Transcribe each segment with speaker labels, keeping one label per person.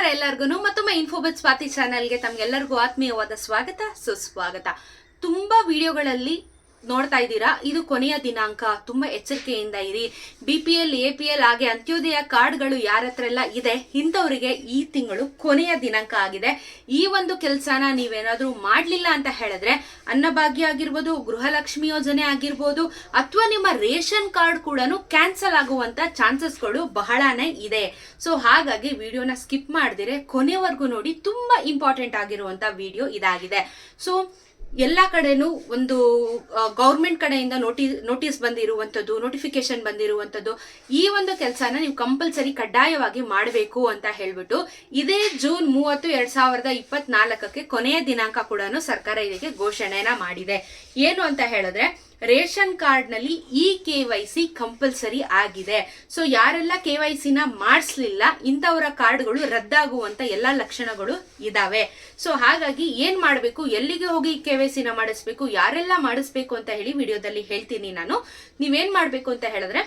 Speaker 1: ನಮಸ್ಕಾರ ಎಲ್ಲರಿಗೂ ಮತ್ತೊಮ್ಮೆ ಇನ್ಫೋಬತ್ ಸ್ವಾತಿ ಚಾನೆಲ್ಗೆ ತಮ್ಗೆಲ್ಲರಿಗೂ ಆತ್ಮೀಯವಾದ ಸ್ವಾಗತ ಸುಸ್ವಾಗತ. ತುಂಬಾ ವಿಡಿಯೋಗಳಲ್ಲಿ ನೋಡ್ತಾ ಇದ್ದೀರಾ? ಇದು ಕೊನೆಯ ದಿನಾಂಕ. ತುಂಬಾ ಎಚ್ಚರಿಕೆಯಿಂದ ಇರಿ. B P L A P L ಹಾಗೆ ಅಂತ್ಯೋದಯ ಕಾರ್ಡ್ಗಳು ಯಾರ ಹತ್ರ ಎಲ್ಲ ಇದೆ, ಇಂಥವರಿಗೆ ಈ ತಿಂಗಳು ಕೊನೆಯ ದಿನಾಂಕ ಆಗಿದೆ. ಈ ಒಂದು ಕೆಲಸನ ನೀವೇನಾದ್ರೂ ಮಾಡಲಿಲ್ಲ ಅಂತ ಹೇಳಿದ್ರೆ, ಅನ್ನಭಾಗ್ಯ ಆಗಿರ್ಬೋದು, ಗೃಹಲಕ್ಷ್ಮಿ ಯೋಜನೆ ಆಗಿರ್ಬೋದು, ಅಥವಾ ನಿಮ್ಮ ರೇಷನ್ ಕಾರ್ಡ್ ಕೂಡ ಕ್ಯಾನ್ಸಲ್ ಆಗುವಂತ ಚಾನ್ಸಸ್ಗಳು ಬಹಳನೇ ಇದೆ. ಸೊ, ಹಾಗಾಗಿ ವಿಡಿಯೋನ ಸ್ಕಿಪ್ ಮಾಡಿದರೆ. ಕೊನೆವರೆಗೂ ನೋಡಿ ತುಂಬಾ ಇಂಪಾರ್ಟೆಂಟ್ ಆಗಿರುವಂತ ವಿಡಿಯೋ ಇದಾಗಿದೆ. ಸೊ ಎಲ್ಲ ಕಡೆನೂ ಒಂದು ಗೌರ್ಮೆಂಟ್ ಕಡೆಯಿಂದ ನೋಟಿ ನೋಟಿಸ್ ಬಂದಿರುವಂಥದ್ದು ನೋಟಿಫಿಕೇಶನ್ ಬಂದಿರುವಂಥದ್ದು, ಈ ಒಂದು ಕೆಲಸನ ನೀವು ಕಂಪಲ್ಸರಿ ಕಡ್ಡಾಯವಾಗಿ ಮಾಡಬೇಕು ಅಂತ ಹೇಳ್ಬಿಟ್ಟು, ಇದೇ ಜೂನ್ ಮೂವತ್ತು ಎರಡ್ ಸಾವಿರದ ಇಪ್ಪತ್ನಾಲ್ಕಕ್ಕೆ ಕೊನೆಯ ದಿನಾಂಕ ಕೂಡ ಸರ್ಕಾರ ಇದಕ್ಕೆ ಘೋಷಣೆನ ಮಾಡಿದೆ. ಏನು ಅಂತ ಹೇಳಿದ್ರೆ ರೇಷನ್ ಕಾರ್ಡ್ನಲ್ಲಿ E K Y C compulsory ಆಗಿದೆ. ಸೊ ಯಾರೆಲ್ಲ ಕೆ ವೈ ಸಿನ ಮಾಡಿಸ್ಲಿಲ್ಲ, ಇಂಥವರ ಕಾರ್ಡ್ಗಳು ರದ್ದಾಗುವಂಥ ಎಲ್ಲಾ ಲಕ್ಷಣಗಳು ಇದಾವೆ. ಸೊ ಹಾಗಾಗಿ ಏನು ಮಾಡಬೇಕು, ಎಲ್ಲಿಗೆ ಹೋಗಿ ಕೆ ವೈ ಸಿನ ಮಾಡಿಸ್ಬೇಕು, ಯಾರೆಲ್ಲ ಮಾಡಿಸ್ಬೇಕು ಅಂತ ಹೇಳಿ ವಿಡಿಯೋದಲ್ಲಿ ಹೇಳ್ತೀನಿ ನಾನು. ನೀವೇನು ಮಾಡಬೇಕು ಅಂತ ಹೇಳಿದ್ರೆ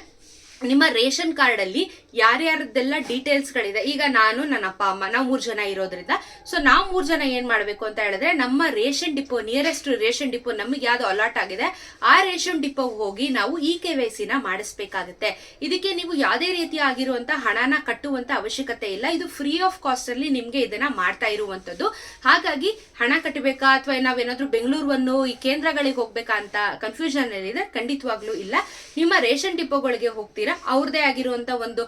Speaker 1: ನಿಮ್ಮ ರೇಷನ್ ಕಾರ್ಡ್ ಅಲ್ಲಿ ಯಾರ್ಯಾರದ್ದೆಲ್ಲ ಡೀಟೇಲ್ಸ್ ಗಳಿದೆ ಈಗ ನಾನು, ನನ್ನ ಅಪ್ಪ, ಅಮ್ಮ, ನಾವು ಮೂರು ಜನ ಇರೋದ್ರಿಂದ. ಸೊ ನಾವು ಮೂರು ಜನ ಏನು ಮಾಡಬೇಕು ಅಂತ ಹೇಳಿದ್ರೆ, ನಮ್ಮ ration depot nearest ration depot ನಮಗೆ ಯಾವ್ದು ಅಲಾಟ್ ಆಗಿದೆ, ಆ ರೇಷನ್ ಡಿಪೋ ಹೋಗಿ ನಾವು ಇ ಕೆ ವೈ ಸಿನ ಮಾಡಿಸ್ಬೇಕಾಗುತ್ತೆ. ಇದಕ್ಕೆ ನೀವು ಯಾವುದೇ ರೀತಿ ಆಗಿರುವಂತ ಹಣನ ಕಟ್ಟುವಂತ ಅವಶ್ಯಕತೆ ಇಲ್ಲ. ಇದು ಫ್ರೀ ಆಫ್ ಕಾಸ್ಟ್ ಅಲ್ಲಿ ನಿಮ್ಗೆ ಇದನ್ನ ಮಾಡ್ತಾ ಇರುವಂತದ್ದು. ಹಾಗಾಗಿ ಹಣ ಕಟ್ಟಬೇಕಾ ಅಥವಾ ನಾವೇನಾದ್ರೂ ಬೆಂಗಳೂರು ಈ ಕೇಂದ್ರಗಳಿಗೆ ಹೋಗ್ಬೇಕಾ ಅಂತ ಕನ್ಫ್ಯೂಷನ್ ಏನಿದೆ ಖಂಡಿತವಾಗ್ಲೂ ಇಲ್ಲ. ನಿಮ್ಮ ರೇಷನ್ ಡಿಪೋಗಳಿಗೆ ಹೋಗ್ತೀರಾ? ಅವ್ರದೇ ಆಗಿರುವಂತ ಒಂದು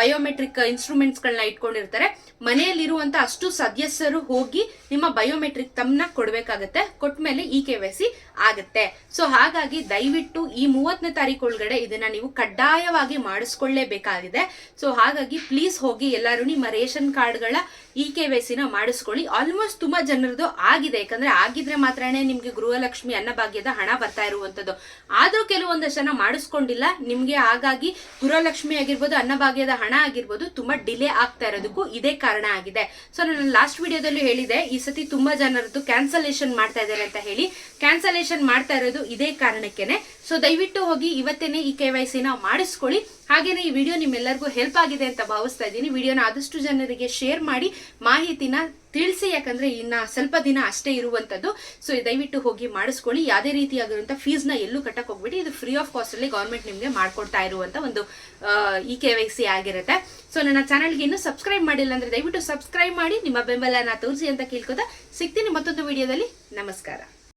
Speaker 1: ಬಯೋಮೆಟ್ರಿಕ್ ಇನ್ಸ್ಟ್ರೂಮೆಂಟ್ಸ್ ಗಳನ್ನ ಇಟ್ಕೊಂಡಿರ್ತಾರೆ. ಮನೆಯಲ್ಲಿರುವಂತ ಅಷ್ಟು ಸದಸ್ಯರು ಹೋಗಿ ನಿಮ್ಮ ಬಯೋಮೆಟ್ರಿಕ್ ತಮ್ಮನ್ನ ಕೊಡ್ಬೇಕಾಗತ್ತೆ. ಕೊಟ್ಮೇಲೆ ಇ ಕೆ ವೈ ಸಿ ಆಗುತ್ತೆ. ಸೊ ಹಾಗಾಗಿ ದಯವಿಟ್ಟು ಈ ಮೂವತ್ತನೇ ತಾರೀಕು ಒಳಗಡೆ ಇದನ್ನ ನೀವು ಕಡ್ಡಾಯವಾಗಿ ಮಾಡಿಸ್ಕೊಳ್ಳೇಬೇಕಾಗಿದೆ. ಸೊ ಹಾಗಾಗಿ ಪ್ಲೀಸ್ ಹೋಗಿ ಎಲ್ಲರೂ ನಿಮ್ಮ ರೇಷನ್ ಕಾರ್ಡ್ಗಳ ಇ ಕೆ ವೈ ಸಿನ ಮಾಡಿಸ್ಕೊಳ್ಳಿ. ಆಲ್ಮೋಸ್ಟ್ ತುಂಬಾ ಜನರದು ಆಗಿದೆ. ಯಾಕಂದ್ರೆ ಆಗಿದ್ರೆ ಮಾತ್ರನೇ ನಿಮ್ಗೆ ಗೃಹಲಕ್ಷ್ಮಿ ಅನ್ನಭಾಗ್ಯದ ಹಣ ಬರ್ತಾ ಇರುವಂತದ್ದು. ಆದ್ರೂ ಕೆಲವೊಂದಷ್ಟು ಜನ ಮಾಡಿಸ್ಕೊಂಡಿಲ್ಲ. ನಿಮ್ಗೆ ಹಾಗಾಗಿ ಗೃಹಲಕ್ಷ್ಮಿ ಆಗಿರ್ಬೋದು, ಅನ್ನಭಾಗ್ಯದ ಹಣ ಆಗಿರ್ಬೋದು ತುಂಬಾ ಡಿಲೇ ಆಗ್ತಾ ಇರೋದಕ್ಕೂ ಇದೇ ಕಾರಣ ಆಗಿದೆ. ಸೊ ನಾನು ಲಾಸ್ಟ್ ವಿಡಿಯೋದಲ್ಲೂ ಹೇಳಿದೆ, ಈ ಸತಿ ತುಂಬಾ ಜನರದ್ದು ಕ್ಯಾನ್ಸಲೇಷನ್ ಮಾಡ್ತಾ ಇದ್ದಾರೆ ಅಂತ ಹೇಳಿ. ಕ್ಯಾನ್ಸಲೇಷನ್ ಮಾಡ್ತಾ ಇರೋದು ಇದೇ ಕಾರಣಕ್ಕೇನೆ. ಸೊ ದಯವಿಟ್ಟು ಹೋಗಿ ಇವತ್ತೇನೆ ಈ ಕೆ ವೈ ಸಿನ ಮಾಡಿಸ್ಕೊಳ್ಳಿ. ಹಾಗೇನೆ ಈ ವಿಡಿಯೋ ನಿಮ್ಮೆಲ್ಲರಿಗೂ ಹೆಲ್ಪ್ ಆಗಿದೆ ಅಂತ ಭಾವಿಸ್ತಾ ಇದ್ದೀನಿ. ವಿಡಿಯೋನ ಆದಷ್ಟು ಜನರಿಗೆ ಶೇರ್ ಮಾಡಿ, ಮಾಹಿತಿನ ತಿಳಿಸಿ, ಯಾಕಂದ್ರೆ ಇನ್ನ ಸ್ವಲ್ಪ ದಿನ ಅಷ್ಟೇ ಇರುವಂತದ್ದು. ಸೊ ದಯವಿಟ್ಟು ಹೋಗಿ ಮಾಡಿಸ್ಕೊಳ್ಳಿ. ಯಾವುದೇ ರೀತಿಯಾಗಿರುವಂತ ಫೀಸ್ನ ಎಲ್ಲೂ ಕಟ್ಟಕ್ ಹೋಗ್ಬಿಟ್ಟು ಇದು ಫ್ರೀ ಆಫ್ ಕಾಸ್ಟ್ ಅಲ್ಲಿ ಗೌರ್ಮೆಂಟ್ ನಿಮ್ಗೆ ಮಾಡ್ಕೊಡ್ತಾ ಇರುವಂತ ಒಂದು ಇ ಕೆ ವೈ ಸಿ ಆಗಿರುತ್ತೆ. ಸೊ ನನ್ನ ಚಾನಲ್ಗೆ ಇನ್ನೂ ಸಬ್ಸ್ಕ್ರೈಬ್ ಮಾಡಿಲ್ಲ ಅಂದ್ರೆ ದಯವಿಟ್ಟು ಸಬ್ಸ್ಕ್ರೈಬ್ ಮಾಡಿ, ನಿಮ್ಮ ಬೆಂಬಲನ ತೋರಿಸಿ ಅಂತ ಕೇಳ್ಕೊತಾ ಸಿಗ್ತೀನಿ ಮತ್ತೊಂದು ವಿಡಿಯೋದಲ್ಲಿ. ನಮಸ್ಕಾರ.